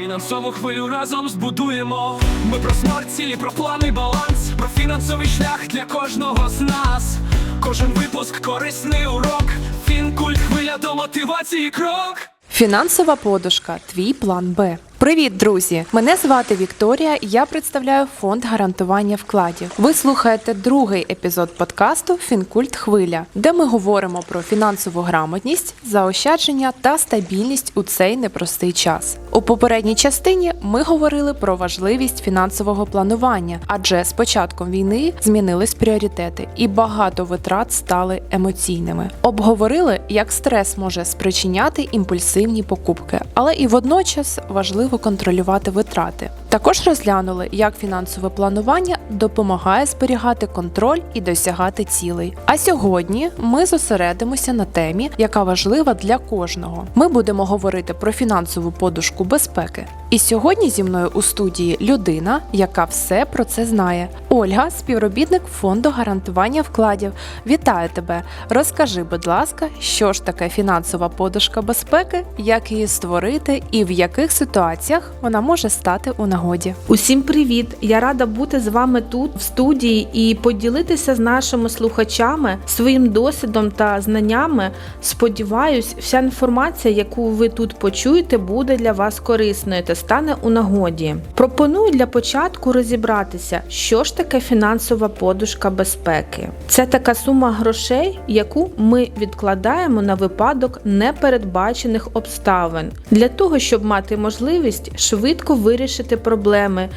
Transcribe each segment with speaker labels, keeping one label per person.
Speaker 1: Фінансову хвилю разом збудуємо. Ми про смерть, цілі, про плани, баланс, про фінансовий шлях для кожного з нас. Кожен випуск корисний урок. Фінкульт хвиля до мотивації крок.
Speaker 2: Фінансова подушка. Твій план Б. Привіт, друзі! Мене звати Вікторія. Я представляю фонд гарантування вкладів. Ви слухаєте другий епізод подкасту Фінкульт Хвиля, де ми говоримо про фінансову грамотність, заощадження та стабільність у цей непростий час. У попередній частині ми говорили про важливість фінансового планування, адже з початком війни змінились пріоритети, і багато витрат стали емоційними. Обговорили, як стрес може спричиняти імпульсивні покупки, але і водночас важливо контролювати витрати. Також розглянули, як фінансове планування допомагає зберігати контроль і досягати цілей. А сьогодні ми зосередимося на темі, яка важлива для кожного. Ми будемо говорити про фінансову подушку безпеки. І сьогодні зі мною у студії людина, яка все про це знає. Ольга, співробітник фонду гарантування вкладів. Вітаю тебе! Розкажи, будь ласка, що ж таке фінансова подушка безпеки, як її створити і в яких ситуаціях вона може стати у нагоді.
Speaker 3: Усім привіт! Я рада бути з вами тут в студії і поділитися з нашими слухачами своїм досвідом та знаннями. Сподіваюсь, вся інформація, яку ви тут почуєте, буде для вас корисною та стане у нагоді. Пропоную для початку розібратися, що ж таке фінансова подушка безпеки. Це така сума грошей, яку ми відкладаємо на випадок непередбачених обставин для того, щоб мати можливість швидко вирішити проблеми,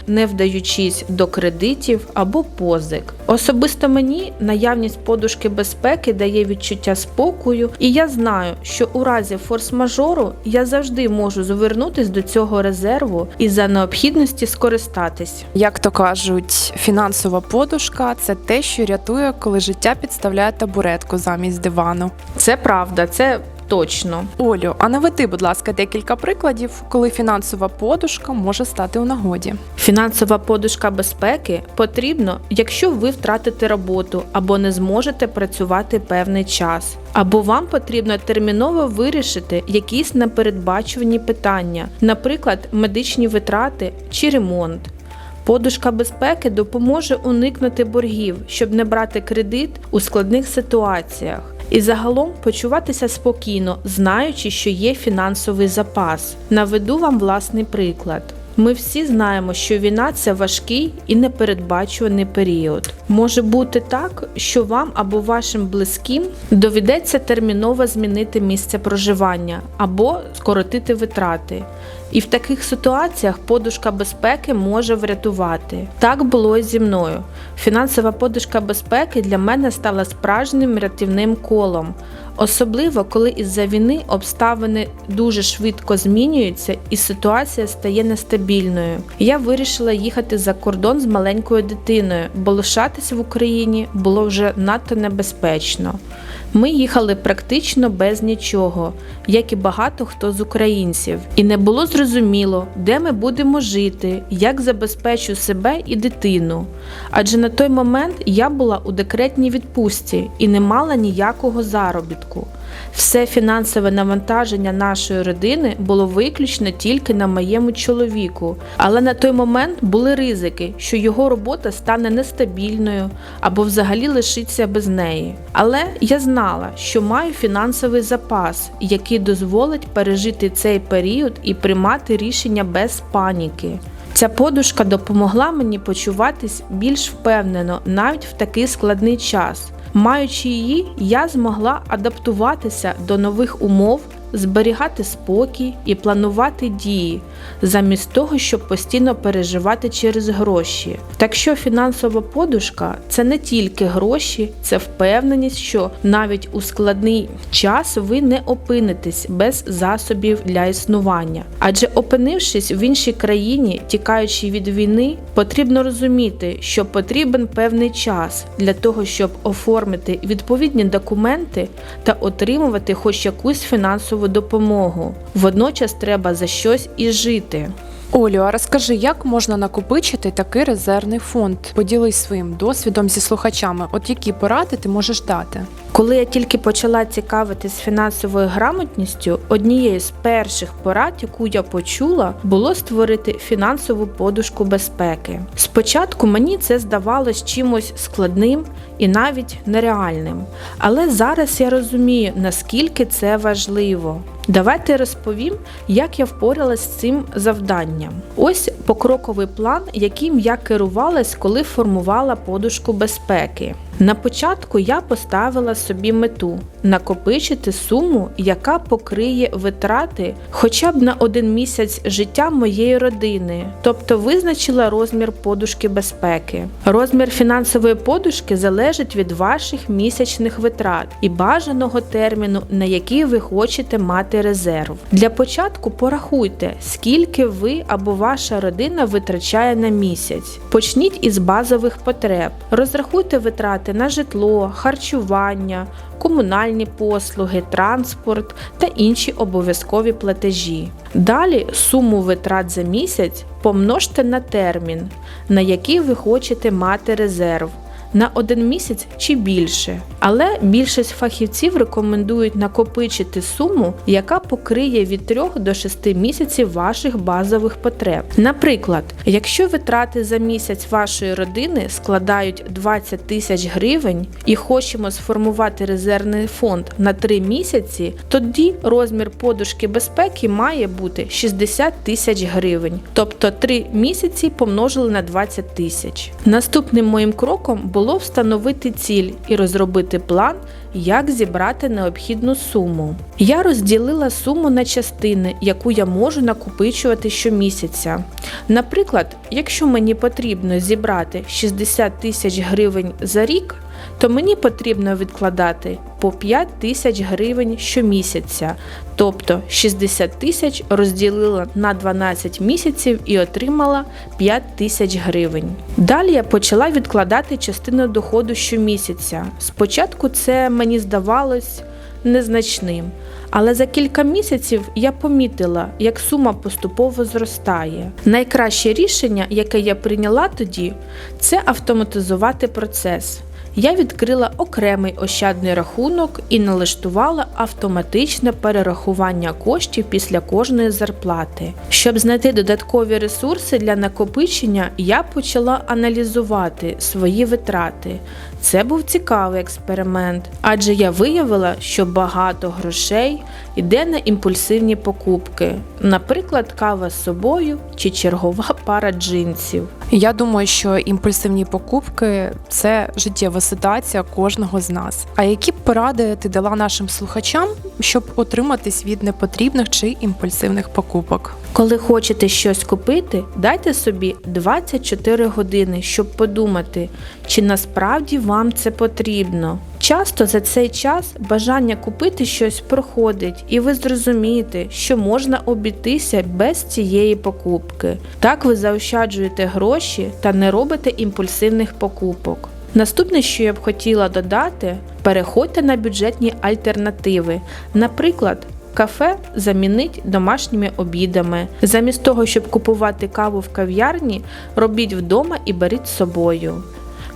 Speaker 3: не вдаючись до кредитів або позик. Особисто мені наявність подушки безпеки дає відчуття спокою, і я знаю, що у разі форс-мажору я завжди можу звернутися до цього резерву і за необхідності скористатись.
Speaker 2: Як то кажуть, фінансова подушка це те, що рятує, коли життя підставляє табуретку замість дивану.
Speaker 3: Це правда, це точно.
Speaker 2: Олю, а наведи, будь ласка, декілька прикладів, коли фінансова подушка може стати у нагоді.
Speaker 3: Фінансова подушка безпеки потрібно, якщо ви втратите роботу або не зможете працювати певний час, або вам потрібно терміново вирішити якісь непередбачувані питання, наприклад, медичні витрати чи ремонт. Подушка безпеки допоможе уникнути боргів, щоб не брати кредит у складних ситуаціях. І загалом почуватися спокійно, знаючи, що є фінансовий запас. Наведу вам власний приклад. Ми всі знаємо, що війна це важкий і непередбачуваний період. Може бути так, що вам або вашим близьким доведеться терміново змінити місце проживання або скоротити витрати. І в таких ситуаціях подушка безпеки може врятувати. Так було і зі мною. Фінансова подушка безпеки для мене стала справжнім рятівним колом. Особливо, коли із-за війни обставини дуже швидко змінюються і ситуація стає нестабільною. Я вирішила їхати за кордон з маленькою дитиною, бо лишатися в Україні було вже надто небезпечно. Ми їхали практично без нічого, як і багато хто з українців, і не було зрозуміло, де ми будемо жити, як забезпечу себе і дитину. Адже на той момент я була у декретній відпустці і не мала ніякого заробітку. Все фінансове навантаження нашої родини було виключно тільки на моєму чоловіку, але на той момент були ризики, що його робота стане нестабільною або взагалі лишиться без неї. Але я знала, що маю фінансовий запас, який дозволить пережити цей період і приймати рішення без паніки. Ця подушка допомогла мені почуватись більш впевнено навіть в такий складний час. Маючи її, я змогла адаптуватися до нових умов, зберігати спокій і планувати дії, замість того, щоб постійно переживати через гроші. Так що фінансова подушка це не тільки гроші, це впевненість, що навіть у складний час ви не опинитесь без засобів для існування. Адже опинившись в іншій країні, тікаючи від війни, потрібно розуміти, що потрібен певний час для того, щоб оформити відповідні документи та отримувати хоч якусь фінансову допомогу. Водночас треба за щось і жити.
Speaker 2: Олю, а розкажи, як можна накопичити такий резервний фонд? Поділись своїм досвідом зі слухачами. От які поради ти можеш дати?
Speaker 3: Коли я тільки почала цікавитись фінансовою грамотністю, однією з перших порад, яку я почула, було створити фінансову подушку безпеки. Спочатку мені це здавалось чимось складним і навіть нереальним, але зараз я розумію, наскільки це важливо. Давайте розповім, як я впоралась з цим завданням. Ось покроковий план, яким я керувалась, коли формувала подушку безпеки. На початку я поставила собі мету накопичити суму, яка покриє витрати хоча б на один місяць життя моєї родини, тобто визначила розмір подушки безпеки. Розмір фінансової подушки залежить від ваших місячних витрат і бажаного терміну, на який ви хочете мати резерв. Для початку порахуйте, скільки ви або ваша родина витрачає на місяць. Почніть із базових потреб. Розрахуйте витрати на житло, харчування, комунальні послуги, транспорт та інші обов'язкові платежі. Далі суму витрат за місяць помножте на термін, на який ви хочете мати резерв. На один місяць чи більше, але більшість фахівців рекомендують накопичити суму, яка покриє від 3 до 6 місяців ваших базових потреб. Наприклад, якщо витрати за місяць вашої родини складають 20 тисяч гривень і хочемо сформувати резервний фонд на 3 місяці, тоді розмір подушки безпеки має бути 60 тисяч гривень, тобто 3 місяці помножили на 20 тисяч. Наступним моїм кроком було встановити ціль і розробити план, як зібрати необхідну суму. Я розділила суму на частини, яку я можу накопичувати щомісяця. Наприклад, якщо мені потрібно зібрати 60 тисяч гривень за рік, то мені потрібно відкладати по 5 тисяч гривень щомісяця, тобто 60 тисяч розділила на 12 місяців і отримала 5 тисяч гривень. Далі я почала відкладати частину доходу щомісяця. Спочатку це мені здавалось незначним. Але за кілька місяців я помітила, як сума поступово зростає. Найкраще рішення, яке я прийняла тоді, це автоматизувати процес. Я відкрила окремий ощадний рахунок і налаштувала автоматичне перерахування коштів після кожної зарплати. Щоб знайти додаткові ресурси для накопичення, я почала аналізувати свої витрати. Це був цікавий експеримент, адже я виявила, що багато грошей йде на імпульсивні покупки, наприклад, кава з собою чи чергова пара джинсів.
Speaker 2: Я думаю, що імпульсивні покупки це життєва ситуація кожного з нас. А які б поради ти дала нашим слухачам, щоб утриматись від непотрібних чи імпульсивних покупок?
Speaker 3: Коли хочете щось купити, дайте собі 24 години, щоб подумати, чи насправді вам це потрібно. Часто за цей час бажання купити щось проходить, і ви зрозумієте, що можна обійтися без цієї покупки. Так ви заощаджуєте гроші та не робите імпульсивних покупок. Наступне, що я б хотіла додати, переходьте на бюджетні альтернативи. Наприклад, Кафе замінить домашніми обідами. Замість того, щоб купувати каву в кав'ярні, робіть вдома і беріть з собою.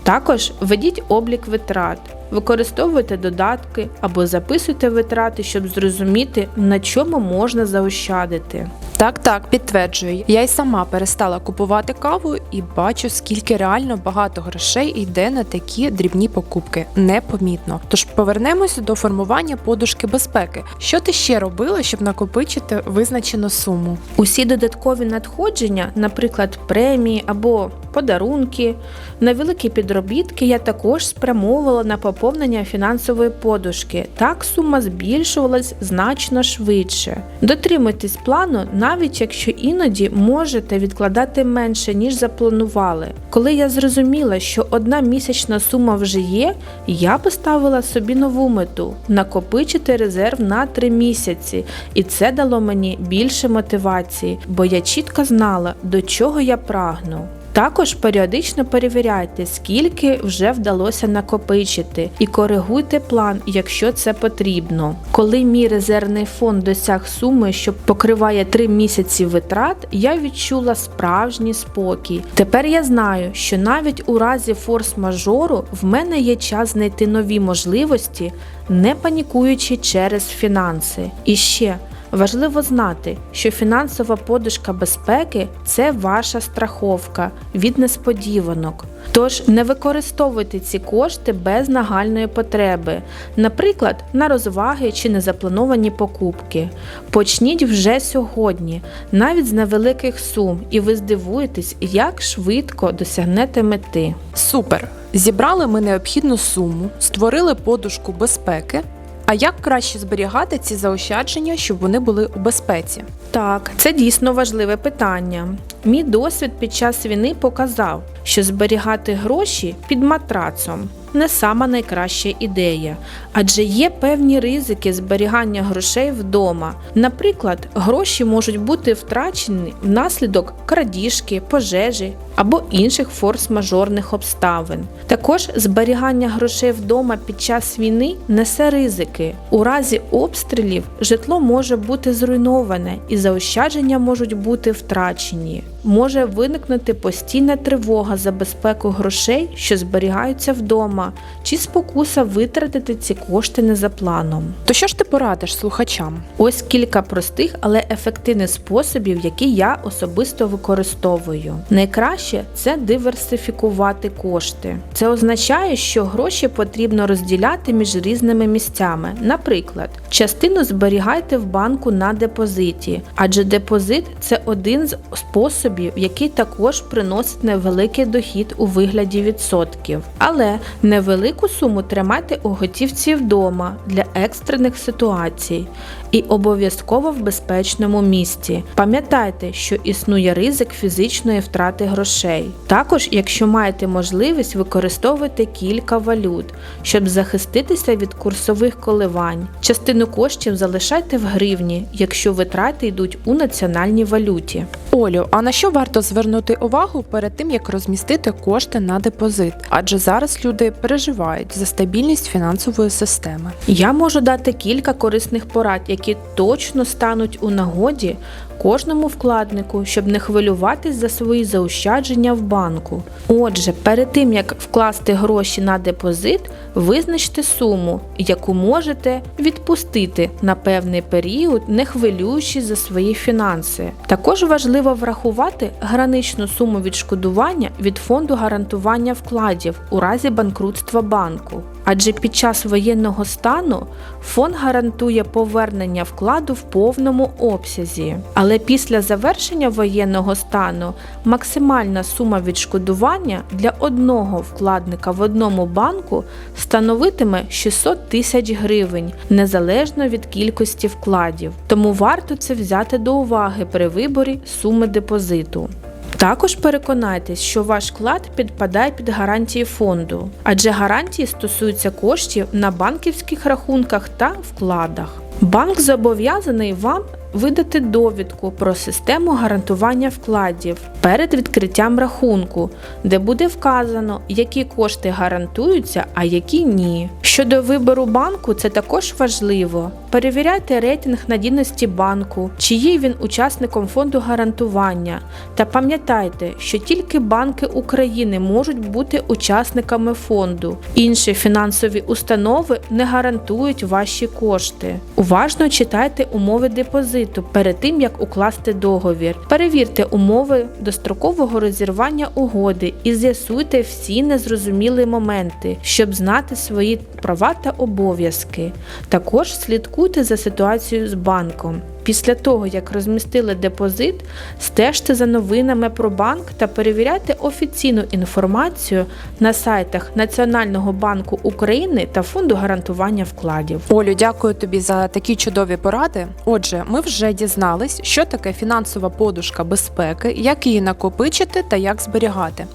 Speaker 3: Також ведіть облік витрат, використовуйте додатки або записуйте витрати, щоб зрозуміти, на чому можна заощадити.
Speaker 2: Так, так, підтверджую. Я й сама перестала купувати каву і бачу, скільки реально багато грошей йде на такі дрібні покупки. Непомітно. Тож повернемося до формування подушки безпеки. Що ти ще робила, щоб накопичити визначену суму?
Speaker 3: Усі додаткові надходження, наприклад, премії або подарунки, на великі підробітки я також спрямовувала на поповнення фінансової подушки. Так сума збільшувалась значно швидше. Дотримуйтесь плану, навіть якщо іноді можете відкладати менше, ніж запланували. Коли я зрозуміла, що одна місячна сума вже є, я поставила собі нову мету накопичити резерв на 3 місяці, і це дало мені більше мотивації, бо я чітко знала, до чого я прагну. Також періодично перевіряйте, скільки вже вдалося накопичити, і коригуйте план, якщо це потрібно. Коли мій резервний фонд досяг суми, що покриває 3 місяці витрат, я відчула справжній спокій. Тепер я знаю, що навіть у разі форс-мажору в мене є час знайти нові можливості, не панікуючи через фінанси. І ще. Важливо знати, що фінансова подушка безпеки це ваша страховка від несподіванок. Тож не використовуйте ці кошти без нагальної потреби, наприклад, на розваги чи незаплановані покупки. Почніть вже сьогодні, навіть з невеликих сум, і ви здивуєтесь, як швидко досягнете мети.
Speaker 2: Супер! Зібрали ми необхідну суму, створили подушку безпеки. А як краще зберігати ці заощадження, щоб вони були у безпеці?
Speaker 3: Так, це дійсно важливе питання. Мій досвід під час війни показав, що зберігати гроші під матрацом не сама найкраща ідея, адже є певні ризики зберігання грошей вдома. Наприклад, гроші можуть бути втрачені внаслідок крадіжки, пожежі або інших форс-мажорних обставин. Також зберігання грошей вдома під час війни несе ризики. У разі обстрілів житло може бути зруйноване і заощадження можуть бути втрачені. Може виникнути постійна тривога за безпеку грошей, що зберігаються вдома, чи спокуса витратити ці кошти не за планом.
Speaker 2: То що ж ти порадиш слухачам?
Speaker 3: Ось кілька простих, але ефективних способів, які я особисто використовую. Найкраще це диверсифікувати кошти. Це означає, що гроші потрібно розділяти між різними місцями. Наприклад, частину зберігайте в банку на депозиті, адже депозит це один з способів, який також приносить невеликий дохід у вигляді відсотків. Але невелику суму тримайте у готівці вдома для екстрених ситуацій і обов'язково в безпечному місці. Пам'ятайте, що існує ризик фізичної втрати грошей. Також, якщо маєте можливість, використовуйте кілька валют, щоб захиститися від курсових коливань. Частину коштів залишайте в гривні, якщо витрати йдуть у національній валюті.
Speaker 2: Олю, а на що варто звернути увагу перед тим, як розмістити кошти на депозит? Адже зараз люди переживають за стабільність фінансової системи.
Speaker 3: Я можу дати кілька корисних порад, які точно стануть у нагоді кожному вкладнику, щоб не хвилюватись за свої заощадження в банку. Отже, перед тим як вкласти гроші на депозит, визначте суму, яку можете відпустити на певний період, не хвилюючись за свої фінанси. Також важливо врахувати граничну суму відшкодування від фонду гарантування вкладів у разі банкрутства банку. Адже під час воєнного стану фонд гарантує повернення вкладу в повному обсязі. Але після завершення воєнного стану максимальна сума відшкодування для одного вкладника в одному банку становитиме 600 тисяч гривень незалежно від кількості вкладів. Тому варто це взяти до уваги при виборі суми депозиту. Також переконайтесь, що ваш вклад підпадає під гарантії фонду, адже гарантії стосуються коштів на банківських рахунках та вкладах. Банк зобов'язаний вам видати довідку про систему гарантування вкладів перед відкриттям рахунку, де буде вказано, які кошти гарантуються, а які ні. Щодо вибору банку, це також важливо. Перевіряйте рейтинг надійності банку, чи є він учасником фонду гарантування. Та пам'ятайте, що тільки банки України можуть бути учасниками фонду. Інші фінансові установи не гарантують ваші кошти. Уважно читайте умови депозиту перед тим, як укласти договір. Перевірте умови дострокового розірвання угоди і з'ясуйте всі незрозумілі моменти, щоб знати свої права та обов'язки. Також слідкуйте за ситуацією з банком. Після того, як розмістили депозит, стежте за новинами про банк та перевіряйте офіційну інформацію на сайтах Національного банку України та Фонду гарантування вкладів.
Speaker 2: Олю, дякую тобі за такі чудові поради. Отже, ми вже дізнались, що таке фінансова подушка безпеки, як її накопичити та як зберігати.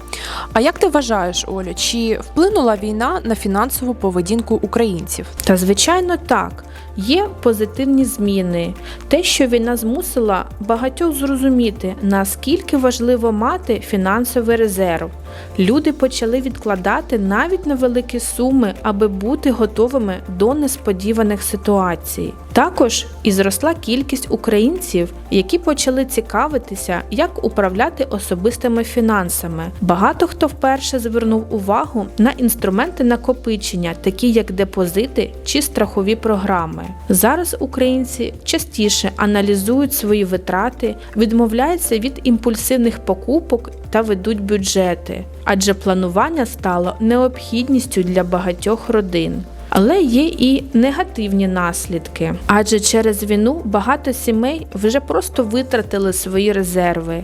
Speaker 2: А як ти вважаєш, Олю, чи вплинула війна на фінансову поведінку українців?
Speaker 3: Та звичайно так, є позитивні зміни. Те, що війна змусила багатьох зрозуміти, наскільки важливо мати фінансовий резерв. Люди почали відкладати навіть невеликі суми, аби бути готовими до несподіваних ситуацій. Також і зросла кількість українців, які почали цікавитися, як управляти особистими фінансами. Багато хто вперше звернув увагу на інструменти накопичення, такі як депозити чи страхові програми. Зараз українці частіше аналізують свої витрати, відмовляються від імпульсивних покупок та ведуть бюджети, адже планування стало необхідністю для багатьох родин. Але є і негативні наслідки, адже через війну багато сімей вже просто витратили свої резерви.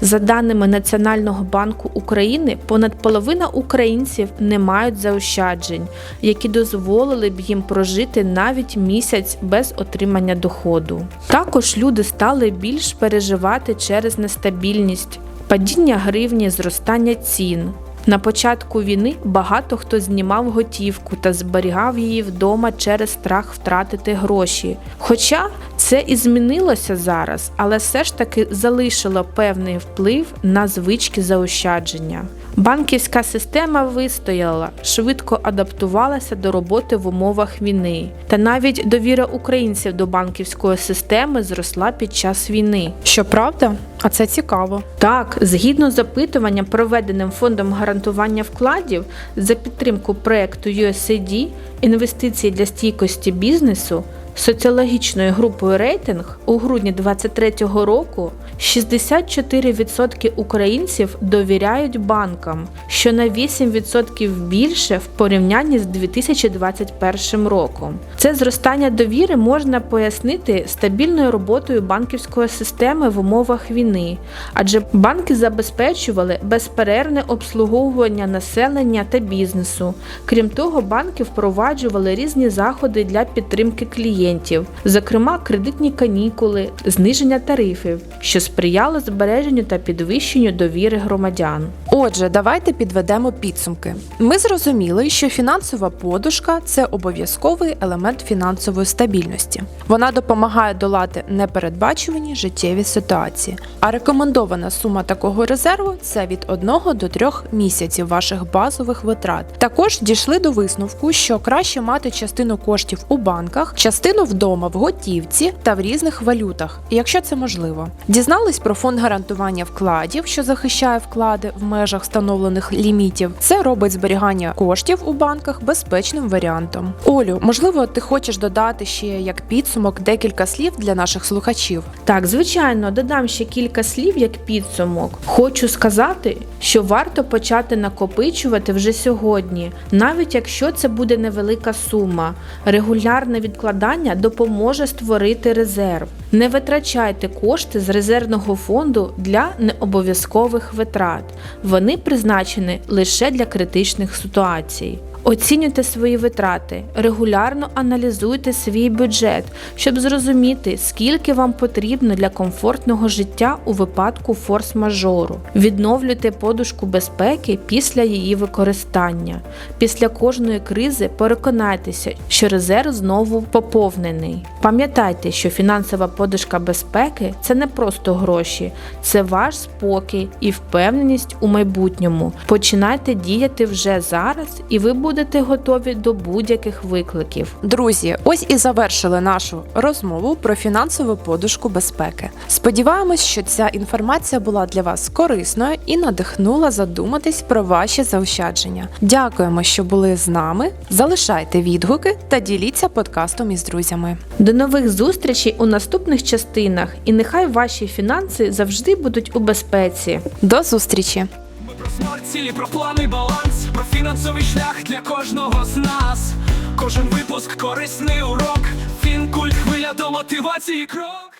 Speaker 3: За даними Національного банку України, понад половина українців не мають заощаджень, які дозволили б їм прожити навіть місяць без отримання доходу. Також люди стали більш переживати через нестабільність, падіння гривні, зростання цін. На початку війни багато хто знімав готівку та зберігав її вдома через страх втратити гроші. Хоча це і змінилося зараз, але все ж таки залишило певний вплив на звички заощадження. Банківська система вистояла, швидко адаптувалася до роботи в умовах війни. Та навіть довіра українців до банківської системи зросла під час війни.
Speaker 2: Щоправда, а це цікаво.
Speaker 3: Так, згідно з опитуванням, проведеним фондом гарантування вкладів за підтримку проекту USAID інвестиції для стійкості бізнесу соціологічною групою рейтинг у грудні 2023 року 64% українців довіряють банкам, що на 8% більше в порівнянні з 2021 роком. Це зростання довіри можна пояснити стабільною роботою банківської системи в умовах війни, адже банки забезпечували безперервне обслуговування населення та бізнесу. Крім того, банки впроваджували різні заходи для підтримки клієнтів, зокрема кредитні канікули, зниження тарифів, що сприяло збереженню та підвищенню довіри громадян.
Speaker 2: Отже, давайте підведемо підсумки. Ми зрозуміли, що фінансова подушка це обов'язковий елемент фінансової стабільності. Вона допомагає долати непередбачувані життєві ситуації. А рекомендована сума такого резерву це від 1 до 3 місяців ваших базових витрат. Також дійшли до висновку, що краще мати частину коштів у банках, частину вдома в готівці та в різних валютах, якщо це можливо. Дізнались про фонд гарантування вкладів, що захищає вклади в межах встановлених лімітів. Це робить зберігання коштів у банках безпечним варіантом. Олю, можливо, ти хочеш додати ще як підсумок декілька слів для наших слухачів.
Speaker 3: Так, звичайно, додам ще кілька слів як підсумок. Хочу сказати, що варто почати накопичувати вже сьогодні, навіть якщо це буде невелика сума. Регулярне відкладання допоможе створити резерв. Не витрачайте кошти з резервного фонду для необов'язкових витрат. Вони призначені лише для критичних ситуацій. Оцінюйте свої витрати, регулярно аналізуйте свій бюджет, щоб зрозуміти, скільки вам потрібно для комфортного життя у випадку форс-мажору. Відновлюйте подушку безпеки після її використання. Після кожної кризи переконайтеся, що резерв знову поповнений. Пам'ятайте, що фінансова подушка безпеки це не просто гроші, це ваш спокій і впевненість у майбутньому. Починайте діяти вже зараз, і ви будете готові до будь-яких викликів.
Speaker 2: Друзі, ось і завершили нашу розмову про фінансову подушку безпеки. Сподіваємось, що ця інформація була для вас корисною і надихнула задуматись про ваші заощадження. Дякуємо, що були з нами. Залишайте відгуки та діліться подкастом із друзями.
Speaker 3: До нових зустрічей у наступних частинах, і нехай ваші фінанси завжди будуть у безпеці.
Speaker 2: До зустрічі!
Speaker 1: Про смерть, цілі, про плани, баланс, про фінансовий шлях для кожного з нас. Кожен випуск корисний урок. Фінкульт хвиля до мотивації крок.